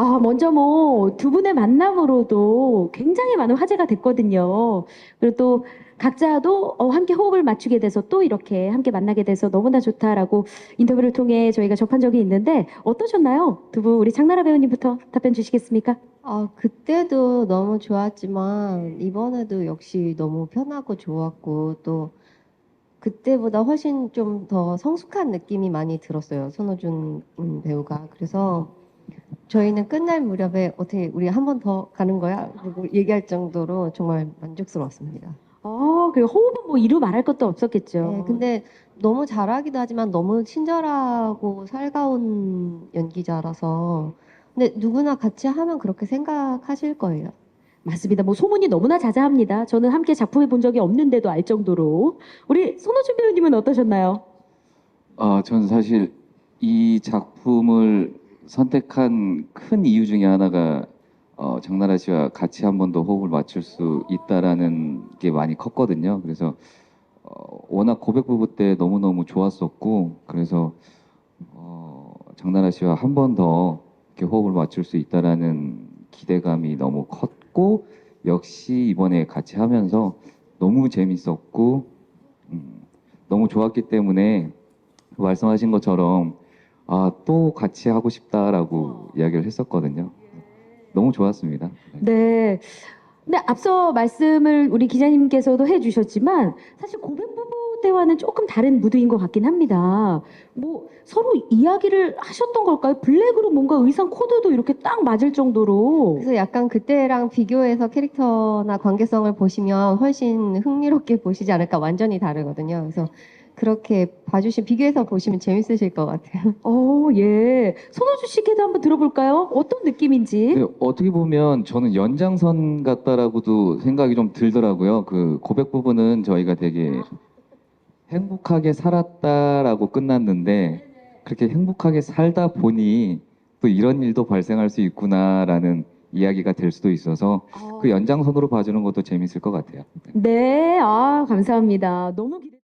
아, 먼저 뭐 두 분의 만남으로도 굉장히 많은 화제가 됐거든요. 그리고 또 각자도 어, 함께 호흡을 맞추게 돼서 또 이렇게 함께 만나게 돼서 너무나 좋다라고 인터뷰를 통해 저희가 접한 적이 있는데 어떠셨나요? 두 분 우리 장나라 배우님부터 답변 주시겠습니까? 아, 그때도 너무 좋았지만 이번에도 역시 너무 편하고 좋았고 또 그때보다 훨씬 좀 더 성숙한 느낌이 많이 들었어요. 손호준 음, 배우가. 그래서 저희는 끝날 무렵에 어떻게 우리 한 번 더 가는 거야? 그리고 얘기할 정도로 정말 만족스러웠습니다. 어, 그 호흡은 뭐 이루 말할 것도 없었겠죠. 네, 근데 너무 잘하기도 하지만 너무 친절하고 살가운 연기자라서 근데 누구나 같이 하면 그렇게 생각하실 거예요. 맞습니다. 뭐 소문이 너무나 자자합니다. 저는 함께 작품해 본 적이 없는데도 알 정도로. 우리 손호준 배우님은 어떠셨나요? 어, 전 사실 이 작품을 선택한 큰 이유 중에 하나가 어, 장나라 씨와 같이 한 번 더 호흡을 맞출 수 있다라는 게 많이 컸거든요. 그래서 어, 워낙 고백 부부 때 너무너무 좋았었고 그래서 어, 장나라 씨와 한 번 더 이렇게 호흡을 맞출 수 있다라는 기대감이 너무 컸고 역시 이번에 같이 하면서 너무 재밌었고 음, 너무 좋았기 때문에 말씀하신 것처럼 아, 또 같이 하고 싶다라고 이야기를 했었거든요. 너무 좋았습니다. 네. 네. 근데 앞서 말씀을 우리 기자님께서도 해주셨지만 사실 고백 부부 때와는 조금 다른 무드인 것 같긴 합니다. 뭐 서로 이야기를 하셨던 걸까요? 블랙으로 뭔가 의상 코드도 이렇게 딱 맞을 정도로. 그래서 약간 그때랑 비교해서 캐릭터나 관계성을 보시면 훨씬 흥미롭게 보시지 않을까 완전히 다르거든요. 그래서 그렇게 봐주시 비교해서 보시면 재밌으실 것 같아요. 어, 예. 손호주 씨께도 한번 들어볼까요? 어떤 느낌인지. 근데 어떻게 보면 저는 연장선 같다라고도 생각이 좀 들더라고요. 그 고백 부분은 저희가 되게 행복하게 살았다라고 끝났는데 그렇게 행복하게 살다 보니 또 이런 일도 발생할 수 있구나라는 이야기가 될 수도 있어서 그 연장선으로 봐주는 것도 재밌을 것 같아요. 네, 아, 감사합니다. 너무 기대.